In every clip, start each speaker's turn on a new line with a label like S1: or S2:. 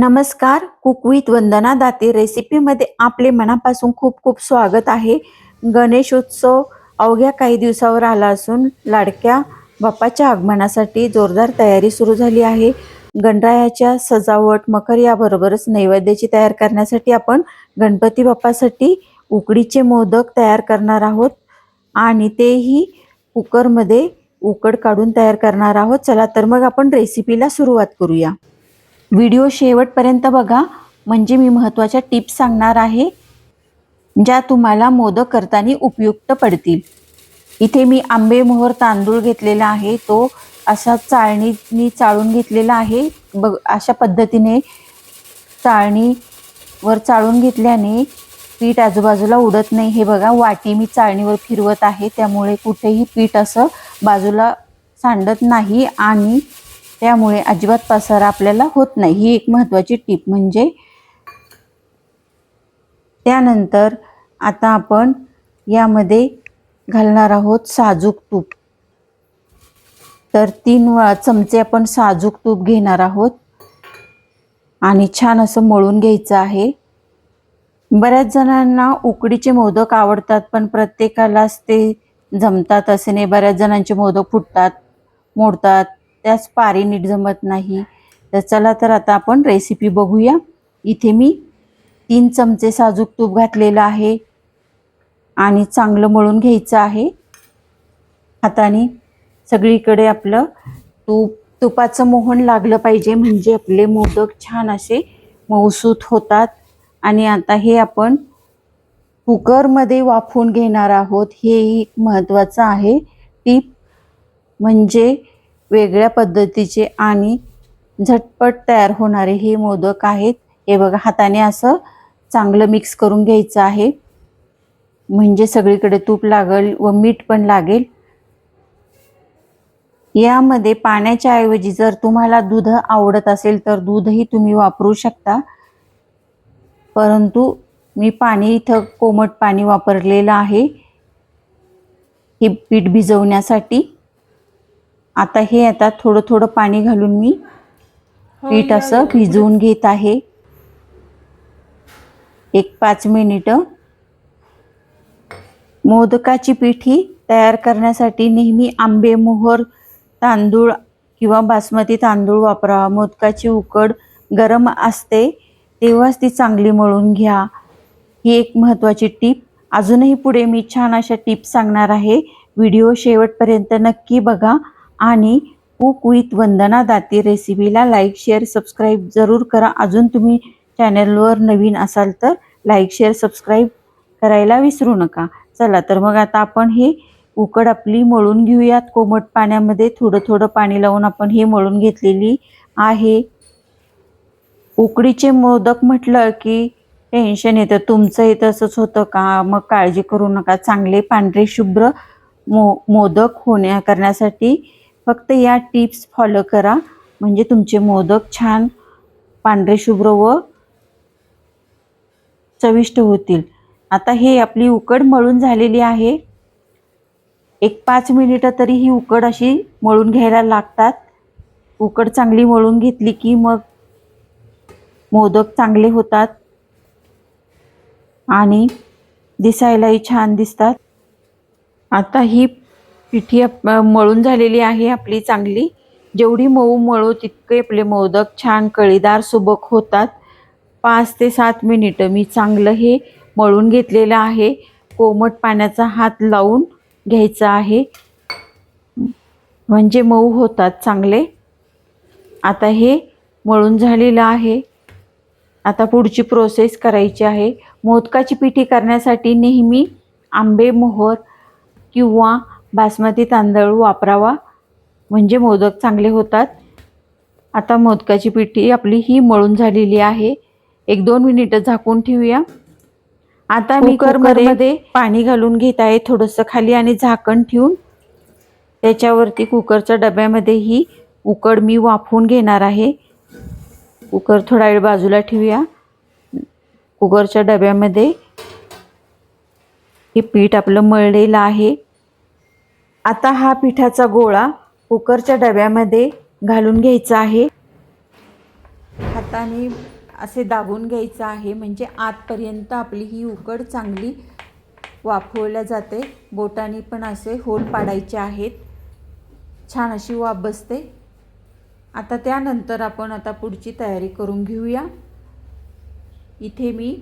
S1: नमस्कार cook with Vandana Date रेसिपीमध्ये आपले मनापासून खूप खूप स्वागत आहे. गणेशोत्सव अवघ्या काही दिवसावर आला असून लाडक्या बाप्पाच्या आगमनासाठी जोरदार तयारी सुरू झाली आहे. गणरायाच्या सजावट मकर याबरोबरच नैवेद्याची तयार करण्यासाठी आपण गणपती बाप्पासाठी उकडीचे मोदक तयार करणार आहोत आणि तेही कुकरमध्ये उकड काढून तयार करणार आहोत. चला तर मग आपण रेसिपीला सुरुवात करूया. व्हिडिओ शेवटपर्यंत बघा. म्हणजे मी महत्त्वाच्या टिप्स सांगणार आहे ज्या तुम्हाला मोदक करताना उपयुक्त पडतील. इथे मी आंबेमोहर तांदूळ घेतलेला आहे. तो असा चाळणीनी चाळून घेतलेला आहे. बघ अशा पद्धतीने चाळणीवर चाळून घेतल्याने पीठ आजूबाजूला उडत नाही. हे बघा वाटी मी चाळणीवर फिरवत आहे. त्यामुळे कुठेही पीठ असं बाजूला सांडत नाही आणि त्यामुळे अजिबात पसारा आपल्याला होत नाही. ही एक महत्त्वाची टीप म्हणजे त्यानंतर आता आपण यामध्ये घालणार आहोत साजूक तूप. तर तीन वा चमचे आपण साजूक तूप घेणार आहोत. आणि छान असं मळून घ्यायचं आहे. बऱ्याच जणांना उकडीचे मोदक आवडतात पण प्रत्येकालाच ते जमतात असे नाही. बऱ्याच जणांचे मोदक फुटतात मोडतात. त्याच पारी नीट जमत नाही. तर चला तर आता आपण रेसिपी बघूया. इथे मी तीन चमचे साजूक तूप घातलेलं आहे. आणि चांगलं मळून घ्यायचं आहे. हाताने सगळीकडे आपलं तूप तुपाचं मोहन लागलं पाहिजे. म्हणजे आपले मोदक छान असे मऊसूत होतात. आणि आता हे आपण कुकरमध्ये वाफवून घेणार आहोत. हे एक महत्त्वाचं आहे टीप. म्हणजे वेगळ्या पद्धतीचे आणि झटपट तयार होणारे हे मोदक आहेत. हे बघा हाताने असं चांगलं मिक्स करून घ्यायचं आहे. म्हणजे सगळीकडे तूप लागेल व मीठ पण लागेल. यामध्ये पाण्याच्या ऐवजी जर तुम्हाला दूध आवडत असेल तर दूधही तुम्ही वापरू शकता. परंतु मी पाणी इथं कोमट पाणी वापरलेलं आहे. हे पीठ भिजवण्यासाठी. आता हे आता थोडं थोडं पाणी घालून मी पीठ असं भिजवून घेत आहे. एक पाच मिनिटं. मोदकाची पिठी तयार करण्यासाठी नेहमी आंबे मोहर तांदूळ किंवा बासमती तांदूळ वापरा मोदकाची उकड गरम असते तेव्हाच ती चांगली मळून घ्या. ही एक महत्त्वाची टीप. अजूनही पुढे मी छान अशा टिप्स सांगणार आहे. व्हिडिओ शेवटपर्यंत नक्की बघा. आणि कुक विथ वंदना दाती रेसिपीला लाईक शेअर सबस्क्राईब जरूर करा. अजून तुम्ही चॅनलवर नवीन असाल तर लाईक शेअर सबस्क्राईब करायला विसरू नका. चला तर मग आता आपण हे उकड आपली मळून घेऊयात. कोमट पाण्यामध्ये थोडं थोडं पाणी लावून आपण हे मळून घेतलेली आहे. उकडीचे मोदक म्हटलं की टेन्शन येतं. तुमचं हे तसंच होतं का? मग काळजी करू नका. चांगले पांढरे शुभ्र मो मोदक होण्या करण्यासाठी फक्त या टिप्स फॉलो करा. म्हणजे तुमचे मोदक छान पांढरे शुभ्र व चविष्ट होतील. आता हे आपली उकड मळून झालेली आहे. एक पाच मिनिटं तरी ही उकड अशी मळून घ्यायला लागतात. उकड चांगली मळून घेतली की मग मोदक चांगले होतात. आणि दिसायलाही छान दिसतात. आता ही पिठी आप- मळून झालेली आहे आपली चांगली. जेवढी मऊ मळू तितके आपले मोदक छान कळीदार सुबक होतात. पाच ते सात मिनिटं मी चांगलं हे मळून घेतलेलं आहे. कोमट पाण्याचा हात लावून घ्यायचा आहे. म्हणजे मऊ होतात चांगले. आता हे मळून झालेलं आहे. आता पुढची प्रोसेस करायची आहे. मोदकाची पिठी करण्यासाठी नेहमी आंबे मोहर किंवा बासमती तांदूळ वापरावा. म्हणजे मोदक चांगले होतात. आता मोदकाची पिठी आपली ही मळून झालेली आहे. एक दोन मिनिटं झाकून ठेवूया. आता मी कुकरमध्ये पाणी घालून घेत आहे. थोडंसं खाली आणि झाकण ठेवून. त्याच्यावरती कुकरच्या डब्यामध्ये ही उकड मी वाफवून घेणार आहे. कुकर थोडा वेळ बाजूला ठेवूया. कुकरच्या डब्यामध्ये हे पीठ आपलं मळलेलं आहे. आता हा पिठाचा गोळा कुकरच्या डब्यामध्ये घालून घ्यायचा आहे. हाताने असे दाबून घ्यायचं आहे म्हणजे आतपर्यंत आपली ही उकड चांगली वाफवल्या जाते. बोटाने पण असे होल पाडायचे आहेत. छान अशी वाफ बसते. आता त्यानंतर आपण आता पुढची तयारी करून घेऊया. इथे मी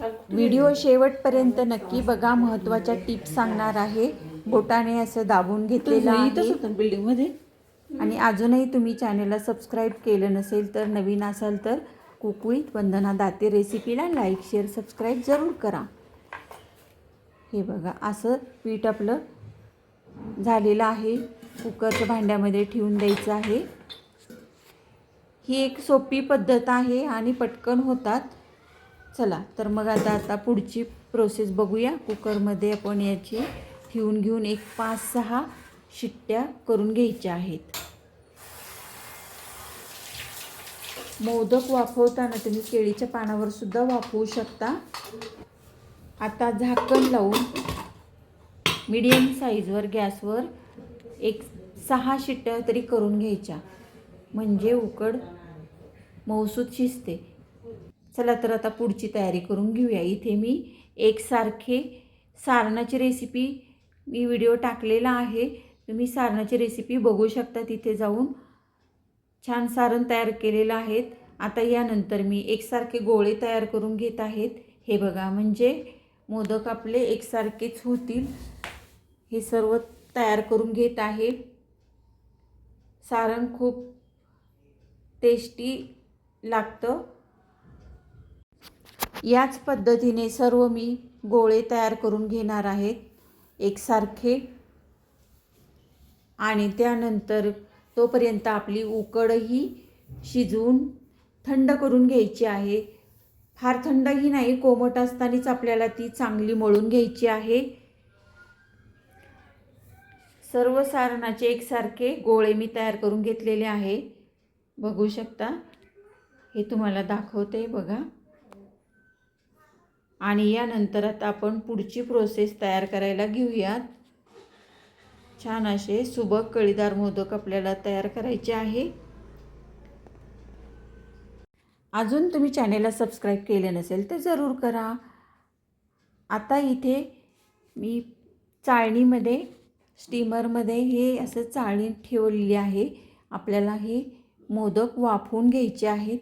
S1: व्हिडिओ शेवटपर्यंत नक्की बघा महत्त्वाच्या टिप्स सांगणार आहे. बोटाने असं दाबून घेतलेलं आहे.
S2: बिल्डिंगमध्ये?
S1: आणि अजूनही तुम्ही चॅनेलला सबस्क्राईब केलं नसेल तर नवीन असाल तर कुकळीत वंदना दाते रेसिपीला लाईक शेअर सबस्क्राईब जरूर करा. हे बघा असं पीठ आपलं झालेलं आहे. कुकरच्या भांड्यामध्ये ठेवून द्यायचं आहे. ही एक सोपी पद्धत आहे आणि पटकन होतात. चला तर मग आता आता पुढची प्रोसेस बघूया. कुकरमध्ये आपण याची ठेवून घेऊन एक पाच सहा शिट्ट्या करून घ्यायच्या आहेत. मोदक वाफवताना तुम्ही केळीच्या पानावर सुद्धा वाफवू शकता. आता झाकण लावून मीडियम साईजवर गॅसवर एक सहा शिट्ट्या तरी करून घ्यायच्या. म्हणजे उकड मऊसूद शिजते. चला तर आता पुढची तयारी करून घेऊया. इथे मी एकसारखे सारणाची रेसिपी मी व्हिडिओ टाकलेला आहे. तुम्ही सारणाची रेसिपी बघू शकता. तिथे जाऊन छान सारण तयार केलेलं आहेत आता यानंतर मी एकसारखे गोळे तयार करून घेत आहेत. हे बघा म्हणजे मोदक आपले एकसारखेच होतील. हे सर्व तयार करून घेत आहे. सारण खूप टेस्टी लागतं. याच पद्धतीने सर्व मी गोळे तयार करून घेणार आहेत एकसारखे. आणि त्यानंतर तोपर्यंत आपली उकडही शिजवून थंड करून घ्यायची आहे. फार थंडही नाही कोमट असतानाच आपल्याला ती चांगली मळून घ्यायची आहे. सर्व सारणाचे एकसारखे गोळे मी तयार करून घेतलेले आहे. बघू शकता. हे तुम्हाला दाखवते बघा. आणि यानंतर आता आपण पुढची प्रोसेस तयार करायला घेऊयात. छान असे सुबक कळीदार मोदक आपल्याला तयार करायचे आहे. अजून तुम्ही चॅनेलला सबस्क्राईब केले नसेल तर जरूर करा. आता इथे मी चाळणीमध्ये स्टीमरमध्ये हे असं चाळणी ठेवलेली आहे. आपल्याला हे मोदक वाफवून घ्यायचे आहेत.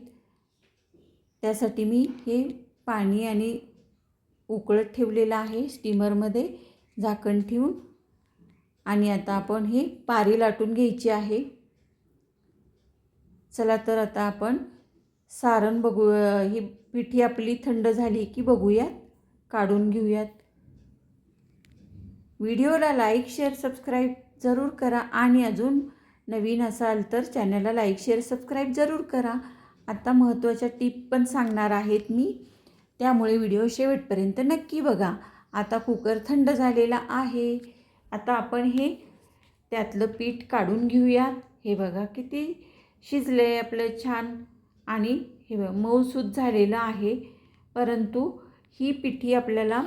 S1: त्यासाठी मी हे पाणी आणि उकळत ठेवलेलं आहे स्टीमरमध्ये झाकण ठेवून. आणि आता आपण हे पारी लाटून घ्यायची आहे. चला तर आता आपण सारण बघू ही पिठी आपली थंड झाली की बघूयात काढून घेऊयात. व्हिडिओला लाईक शेअर सबस्क्राईब जरूर करा. आणि अजून नवीन असाल तर चॅनलला लाईक शेअर सबस्क्राईब जरूर करा. आत्ता महत्त्वाच्या टिप पण सांगणार आहेत मी. त्यामुळे व्हिडिओ शेवटपर्यंत नक्की बघा. आता कुकर थंड झालेला आहे. आता आपण हे त्यातलं पीठ काढून घेऊया. हे बघा किती शिजलं आहे आपलं छान. आणि हे बघा मऊसूत झालेलं आहे. परंतु ही पिठी आपल्याला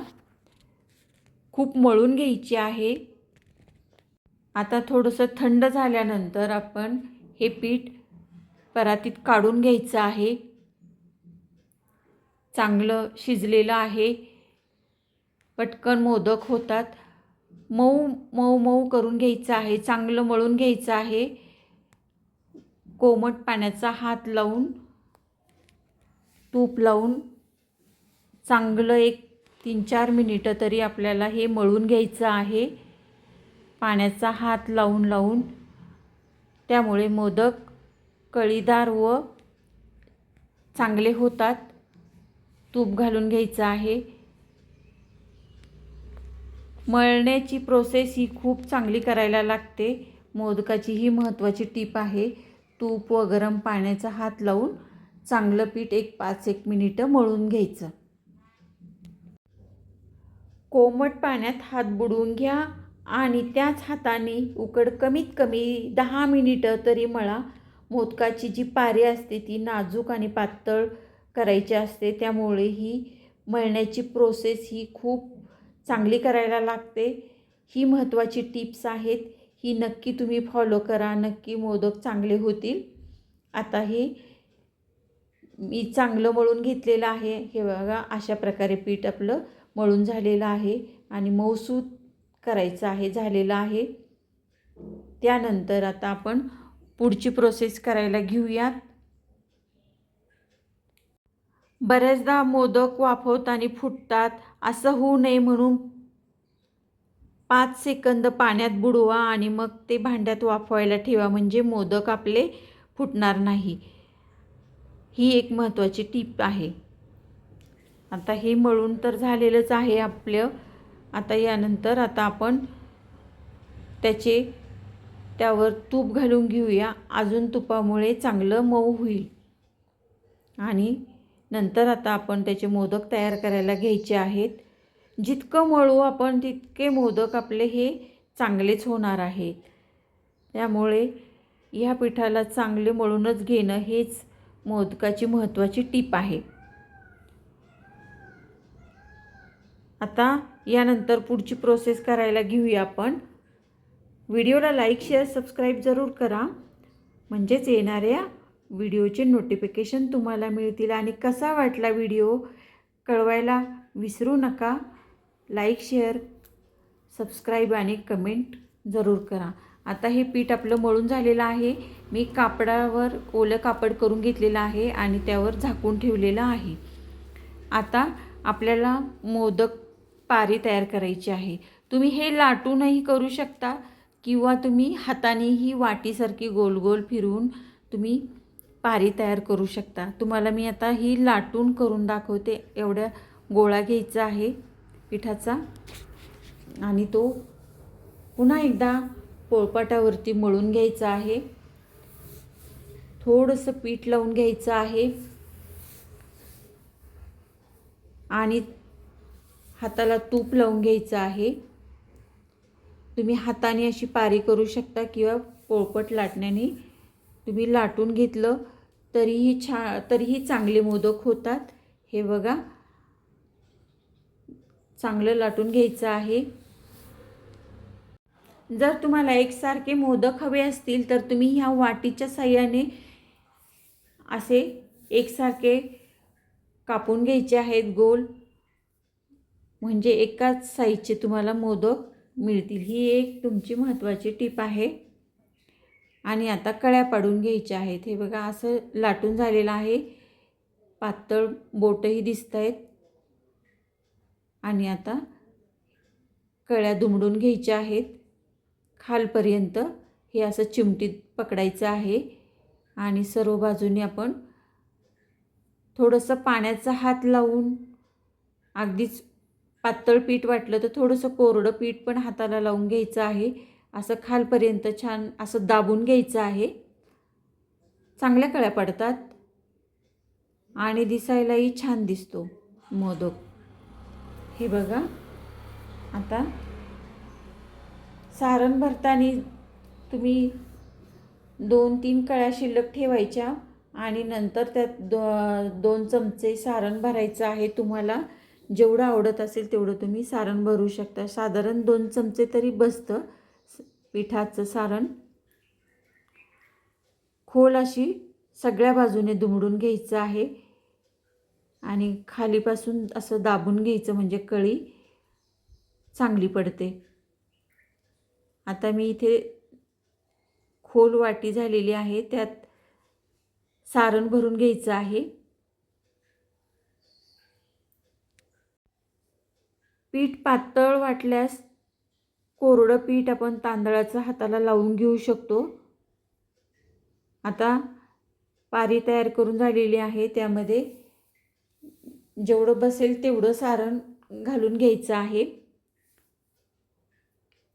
S1: खूप मळून घ्यायची आहे. आता थोडंसं थंड झाल्यानंतर आपण हे पीठ परातीत काढून घ्यायचं आहे. चांगलं शिजलेलं आहे. पटकन मोदक होतात. मऊ मऊ मऊ करून घ्यायचं आहे. चांगलं मळून घ्यायचं आहे. कोमट पाण्याचा हात लावून तूप लावून चांगलं एक तीन चार मिनिटं तरी आपल्याला हे मळून घ्यायचं आहे. पाण्याचा हात लावून लावून. त्यामुळे मोदक कळीदार व चांगले होतात. तूप घालून घ्यायचं आहे. मळण्याची प्रोसेस ही खूप चांगली करायला लागते. मोदकाची ही महत्त्वाची टीप आहे. तूप व गरम पाण्याचा हात लावून चांगलं पीठ एक पाच एक मिनिटं मळून घ्यायचं. कोमट पाण्यात हात बुडवून घ्या आणि त्याच हाताने उकड कमीत कमी दहा मिनिटं तरी मळा. मोदकाची जी पारी असते ती नाजूक आणि पातळ करायची असते. त्यामुळे ही मळण्याची प्रोसेस ही खूप चांगली करायला लागते. ही महत्त्वाची टिप्स आहेत. ही नक्की तुम्ही फॉलो करा. नक्की मोदक चांगले होतील. आता हे मी चांगलं मळून घेतलेलं आहे. हे बघा अशा प्रकारे पीठ आपलं मळून झालेलं आहे आणि मऊसूत करायचं आहे झालेलं आहे. त्यानंतर आता आपण पुढची प्रोसेस करायला घेऊयात. बऱ्याचदा मोदक वाफवत आणि फुटतात असं होऊ नये म्हणून पाच सेकंद पाण्यात बुडवा आणि मग ते भांड्यात वाफवायला ठेवा. म्हणजे मोदक आपले फुटणार नाही. ही एक महत्त्वाची टीप आहे. आता हे मळून तर झालेलंच आहे आपलं. आता यानंतर आता आपण त्याचे त्यावर तूप घालून घेऊया. अजून तुपामुळे चांगलं मऊ होईल. आणि नंतर आता आपण त्याचे मोदक तयार करायला घ्यायचे आहेत. जितकं मळू आपण तितके मोदक आपले हे चांगलेच होणार आहेत. त्यामुळे ह्या पिठाला चांगले मळूनच घेणं हेच मोदकाची महत्त्वाची टीप आहे. आता यानंतर पुढची प्रोसेस करायला घेऊया आपण. व्हिडिओला लाईक शेअर सबस्क्राईब जरूर करा. म्हणजेच येणाऱ्या व्हिडिओचे नोटिफिकेशन तुम्हाला मिळतील. आणि कसा वाटला व्हिडिओ? कळवायला विसरू नका. लाईक शेअर सबस्क्राईब आणि कमेंट जरूर करा. आता हे पीठ आपलं मळून झालेलं आहे. मी कापडावर ओलं कापड करून घेतलेलं आहे आणि त्यावर झाकून ठेवलेलं आहे. आता आपल्याला मोदक पारी तयार करायची आहे. तुम्ही हे लाटूनही करू शकता किंवा तुम्ही हातानेही वाटीसारखी गोल गोल फिरून तुम्ही पारी तयार करू शकता. तुम्हाला मी आता ही लाटून करून दाखवते. एवढ्या गोळा घ्यायचा आहे पिठाचा. आणि तो पुन्हा एकदा पोळपाटावरती मळून घ्यायचा आहे. थोडंसं पीठ लावून घ्यायचं आहे. आणि हाताला तूप लावून घ्यायचं आहे. तुम्ही हाताने अशी पारी करू शकता किंवा पोळपट लाटण्याने. तुम्ही लाटून घेतलं तरीही छा तरीही चांगले मोदक होतात. हे बघा. चांगलं लाटून घ्यायचं आहे. जर तुम्हाला एकसारखे मोदक हवे असतील तर तुम्ही ह्या वाटीच्या साह्याने असे एकसारखे कापून घ्यायचे आहेत गोल. म्हणजे एकाच साईजचे तुम्हाला मोदक मिळतील. ही एक तुमची महत्त्वाची टीप आहे. आणि आता कळ्या पाडून घ्यायच्या आहेत. हे बघा असं लाटून झालेलं आहे. पातळ बोटही दिसत आहेत. आणि आता कळ्या दुमडून घ्यायच्या आहेत. खालपर्यंत हे असं चिमटीत पकडायचं आहे. आणि सर्व बाजूने आपण थोडंसं पाण्याचा हात लावून अगदीच पातळ पीठ वाटलं तर थोडंसं कोरडं पीठ पण हाताला लावून घ्यायचं आहे. असं खालपर्यंत छान असं दाबून घ्यायचं आहे. चांगल्या कळ्या पडतात. आणि दिसायलाही छान दिसतो मोदक. हे बघा. आता सारण भरताना तुम्ही दोन तीन कळ्या शिल्लक ठेवायच्या आणि नंतर त्यात दो दोन चमचे सारण भरायचं आहे तुम्हाला. जेवढं आवडत असेल तेवढं तुम्ही सारण भरू शकता. साधारण दोन चमचे तरी बसतं. पिठाचं सारण. खोल अशी सगळ्या बाजूने दुमडून घ्यायचं आहे. आणि खालीपासून असं दाबून घ्यायचं म्हणजे कळी चांगली पडते. आता मी इथे खोल वाटी झालेली आहे. त्यात सारण भरून घ्यायचं आहे. पीठ पातळ वाटल्यास कोरडं पीठ आपण तांदळाचं हाताला लावून घेऊ शकतो. आता पारी तयार करून झालेली आहे. त्यामध्ये जेवढं बसेल तेवढं सारण घालून घ्यायचं आहे.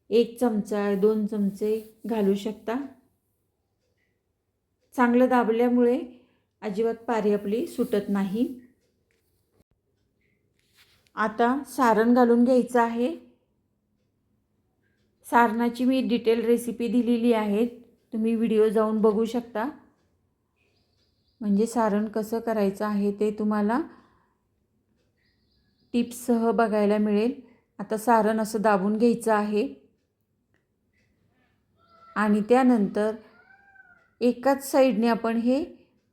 S1: एक चमचा दोन चमचे घालू शकता. चांगलं दाबल्यामुळे अजिबात पारी आपली सुटत नाही. आता सारण घालून घ्यायचं आहे. सारणाची मी डिटेल रेसिपी दिलेली आहे. तुम्ही व्हिडिओ जाऊन बघू शकता. म्हणजे सारण कसं करायचं आहे ते तुम्हाला टिप्ससह बघायला मिळेल. आता सारण असं दाबून घ्यायचं आहे. आणि त्यानंतर एकाच साईडने आपण हे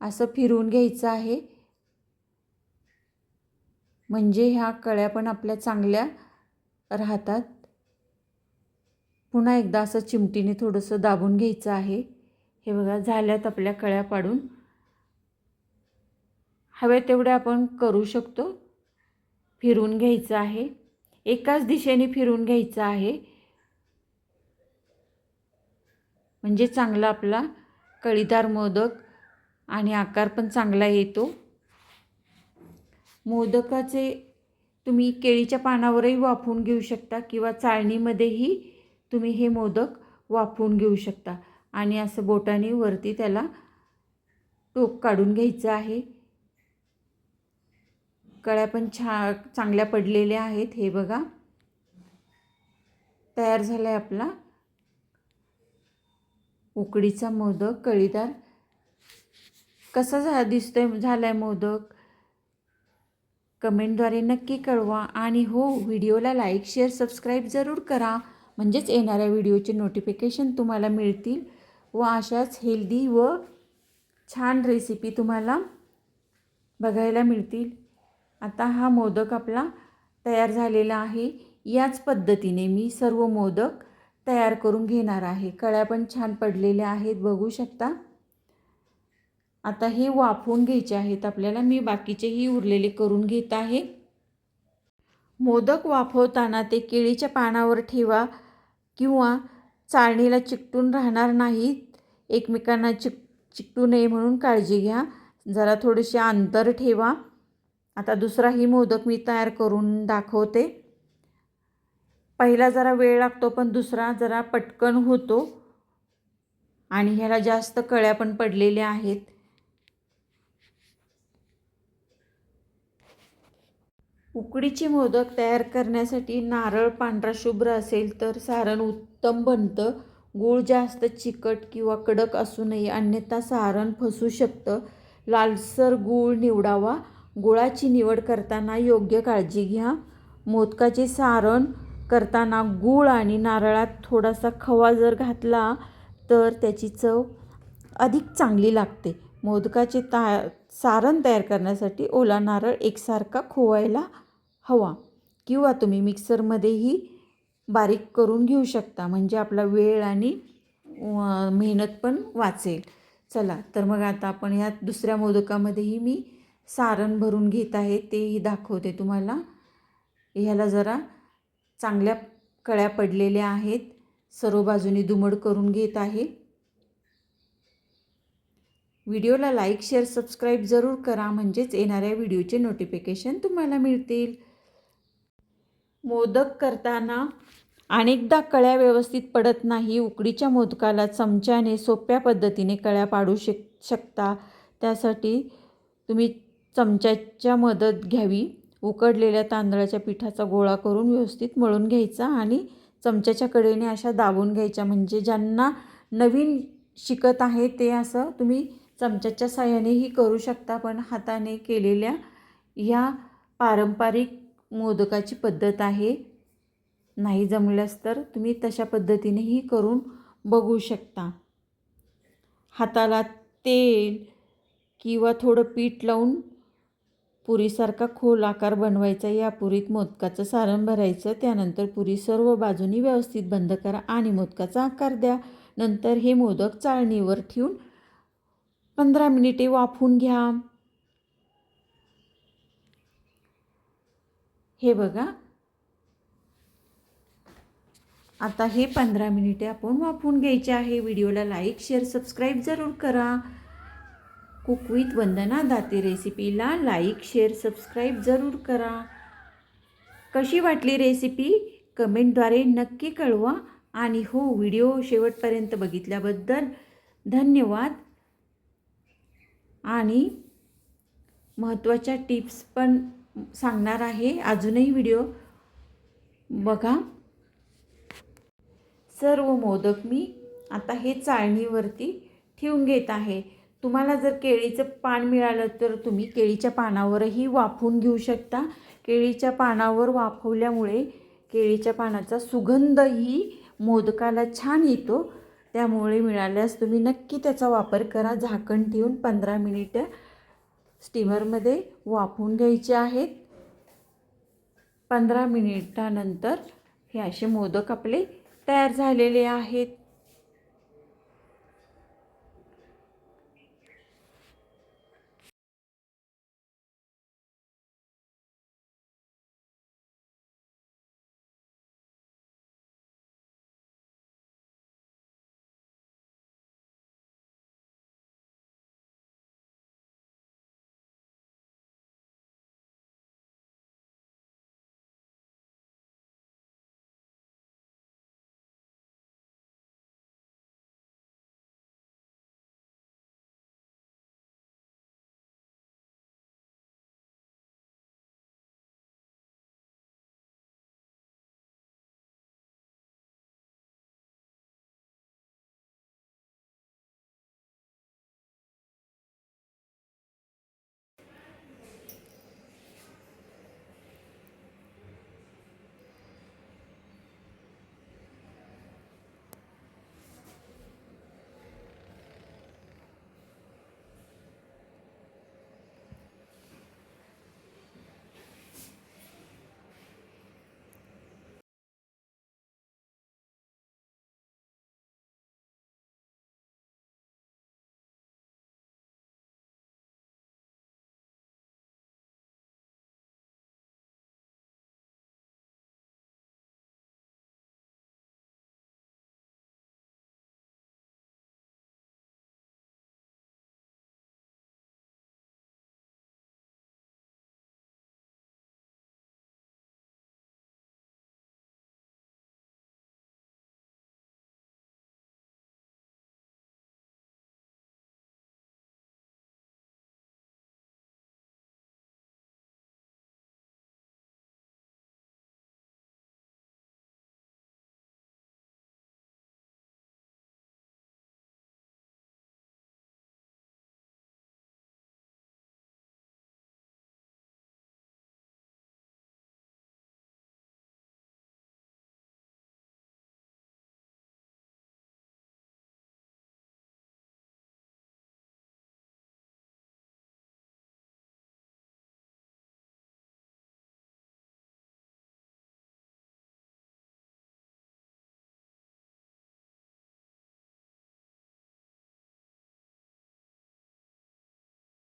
S1: असं फिरवून घ्यायचं आहे. म्हणजे ह्या कळ्या पण आपल्या चांगल्या राहतात. पुन्हा एकदा असं चिमटीने थोडंसं दाबून घ्यायचं आहे. हे बघा झाल्यात आपल्या कळ्या पाडून. हव्या तेवढ्या आपण करू शकतो. फिरून घ्यायचं आहे. एकाच दिशेने फिरून घ्यायचं आहे. म्हणजे चांगला आपला कळीदार मोदक आणि आकार पण चांगला येतो. मोदकाचे तुम्ही केळीच्या पानावरही वाफवून घेऊ शकता किंवा चाळणीमध्येही तुम्ही हे मोदक वाफवून घेऊ शकता. आणि असं बोटाने वरती त्याला टोक काढून घ्यायचं आहे. कळ्या पण छा चांगल्या पडलेल्या आहेत. हे बघा. तयार झाला आहे आपला उकडीचा मोदक. कळीदार कसा झा दिसतोय झाला आहे मोदक? कमेंटद्वारे नक्की कळवा. आणि हो व्हिडिओला लाईक शेअर सबस्क्राईब जरूर करा. म्हणजेच येणाऱ्या व्हिडिओचे नोटिफिकेशन तुम्हाला मिळतील. व अशाच हेल्दी व छान रेसिपी तुम्हाला बघायला मिळतील. आता हा मोदक आपला तयार झालेला आहे. याच पद्धतीने मी सर्व मोदक तयार करून घेणार आहे. कळ्या पण छान पडलेल्या आहेत बघू शकता. आता हे वाफवून घ्यायचे आहेत. आपल्याला मी बाकीचेही उरलेले करून घेत आहे. मोदक वाफवताना ते केळीच्या पानावर ठेवा. किंवा चाळणीला चिकटून राहणार नाहीत. एकमेकांना चिक चिकटू नये म्हणून काळजी घ्या. जरा थोडेसे अंतर ठेवा. आता दुसराही मोदक मी तयार करून दाखवते. पहिला जरा वेळ लागतो पण दुसरा जरा पटकन होतो. आणि ह्याला जास्त कळ्या पण पडलेल्या आहेत. उकडीचे मोदक तयार करण्यासाठी नारळ पांढरा शुभ्र असेल तर सारण उत्तम बनतं. गूळ जास्त चिकट किंवा कडक असू नये अन्यथा सारण फसू शकतं. लालसर गूळ निवडावा. गुळाची निवड करताना योग्य काळजी घ्या. मोदकाचे सारण करताना गूळ आणि नारळात थोडासा खवा जर घातला तर त्याची चव अधिक चांगली लागते. मोदकाचे ता सारण तयार करण्यासाठी ओला नारळ एकसारखा खोवायला हवा किंवा तुम्ही मिक्सरमध्येही बारीक करून घेऊ शकता. म्हणजे आपला वेळ आणि मेहनत पण वाचेल. चला तर मग आता आपण ह्या दुसऱ्या मोदकामध्येही मी सारण भरून घेत आहे तेही दाखवते तुम्हाला. ह्याला जरा चांगल्या कळ्या पडलेल्या आहेत. सर्व बाजूनी दुमड करून घेत आहे. व्हिडिओला लाईक शेअर सबस्क्राईब जरूर करा. म्हणजेच येणाऱ्या व्हिडिओचे नोटिफिकेशन तुम्हाला मिळतील. मोदक करताना अनेकदा कळ्या व्यवस्थित पडत नाही उकडीच्या मोदकाला चमच्याने सोप्या पद्धतीने कळ्या पाडू शक शकता. त्यासाठी तुम्ही चमच्याच्या मदत घ्यावी. उकडलेल्या तांदळाच्या पिठाचा गोळा करून व्यवस्थित मळून घ्यायचा आणि चमच्याच्या कडेने अशा दाबून घ्यायच्या. म्हणजे ज्यांना नवीन शिकत आहे ते असं तुम्ही चमच्याच्या साह्यानेही करू शकता. पण हाताने केलेल्या ह्या पारंपरिक मोदकाची पद्धत आहे. नाही जमल्यास तर तुम्ही तशा पद्धतीनेही करून बघू शकता. हाताला तेल किंवा थोडं पीठ लावून पुरीसारखा खोल आकार बनवायचा या पुरीत मोदकाचं सारण भरायचं त्यानंतर पुरी सर्व बाजूनी व्यवस्थित बंद करा आणि मोदकाचा आकार द्या. नंतर हे मोदक चाळणीवर ठेवून पंधरा मिनिटे वाफून घ्या. हे बघा. आता हे पंधरा मिनिटे आपण वापरून घ्यायचे आहे. व्हिडिओला लाईक शेअर सबस्क्राईब जरूर करा. कुक विथ वंदना दाते रेसिपीला लाईक शेअर सबस्क्राईब जरूर करा. कशी वाटली रेसिपी? कमेंटद्वारे नक्की कळवा. आणि हो व्हिडिओ शेवटपर्यंत बघितल्याबद्दल धन्यवाद. आणि महत्त्वाच्या टिप्स पण सांगणार आहे. अजूनही व्हिडिओ बघा. सर्व मोदक मी आता हे चाळणीवरती ठेवून घेत आहे. तुम्हाला जर केळीचं पान मिळालं तर तुम्ही केळीच्या पानावरही वाफवून घेऊ शकता. केळीच्या पानावर वाफवल्यामुळे केळीच्या पानाचा सुगंधही मोदकाला छान येतो. त्यामुळे मिळाल्यास तुम्ही नक्की त्याचा वापर करा. झाकण ठेवून पंधरा मिनिटं स्टीमरमध्ये वाफवून घ्यायचे आहेत. पंधरा मिनिटानंतर हे असे मोदक आपले तयार झालेले आहेत.